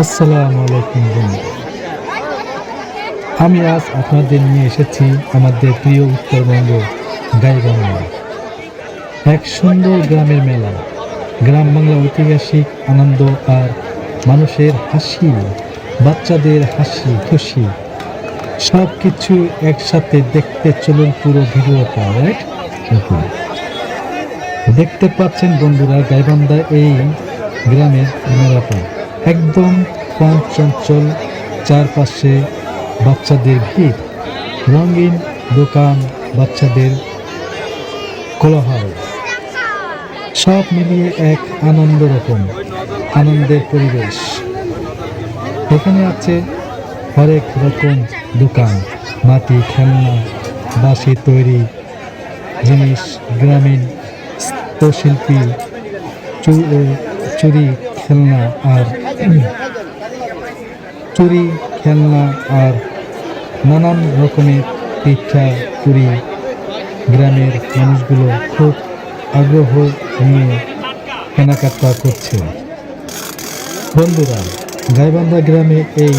আসসালামু আলাইকুম আমি আজ আপনাদের নিয়ে এসেছি আমাদের প্রিয় উত্তরবঙ্গ গাইবাংলা এক সুন্দর গ্রামের মেলা। গ্রাম বাংলা ঐতিহাসিক আনন্দ আর মানুষের হাসি, বাচ্চাদের হাসি, খুশি। সব কিছু একসাথে দেখতে চলুন পুরো ভিডিওটা রাইট দেখতে পাচ্ছেন বন্ধুরা, গাইবান্ধা এই গ্রামের মেলাটা। একদম কম চঞ্চল, চারপাশে বাচ্চাদের ভিড়। রঙিন দোকান, বাচ্চাদের কোলাহল। সব মিলিয়ে এক আনন্দ রকম, আনন্দের পরিবেশ। এখানে আছে হরেক রকম দোকান, মাটি, খেলনা, বাঁশি তৈরি, জিনিস, গ্রামীণ হস্তশিল্পী চুরি, খেলনা আর চুরি, খেলনা আর নানান রকমের পিঠা চুরি গ্রামের মানুষগুলো খুব আগ্রহ নিয়ে কেনাকাটা করছে। বন্ধুরা, গাইবান্ধা গ্রামে এই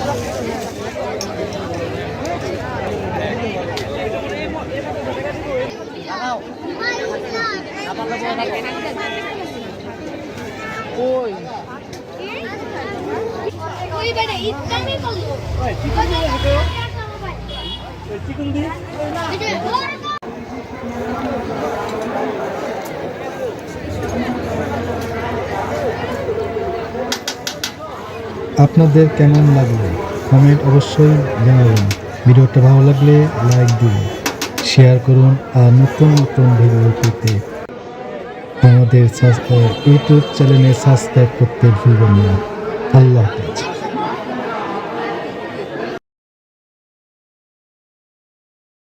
আপনাদের কেমন লাগল? কমেন্ট অবশ্যই জানাবেন। ভিডিওটা ভালো লাগলে লাইক দিন শেয়ার করুন, আর নতুন নতুন ভিডিও পেতে আমাদের ইউটিউব চ্যানেলে সাবস্ক্রাইব করতে ভুলবেন না আল্লাহ হাফেজ।